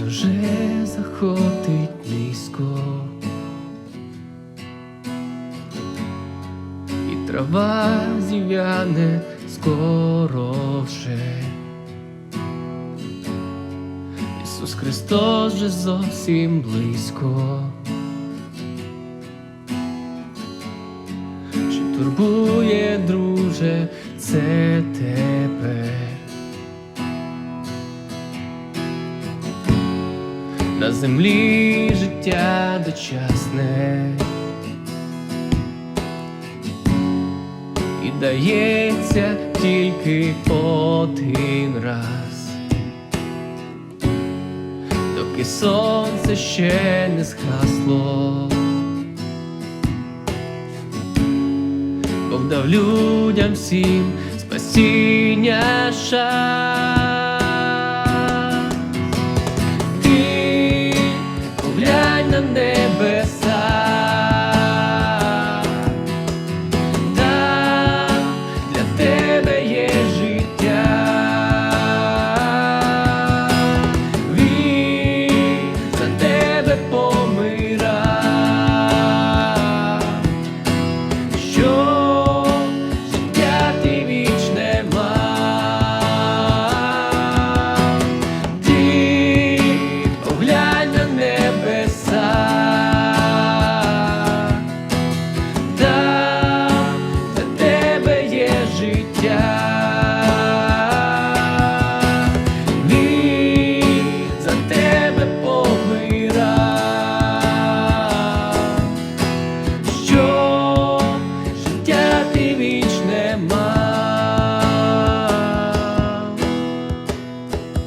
Сонце вже заходить низько, і трава зів'яне скоро вже. Ісус Христос вже зовсім близько. Чи турбує, друже, це тебе? На землі життя дочасне і дається тільки один раз, доки сонце ще не згасло. Бог дав людям всім спасіння шанс.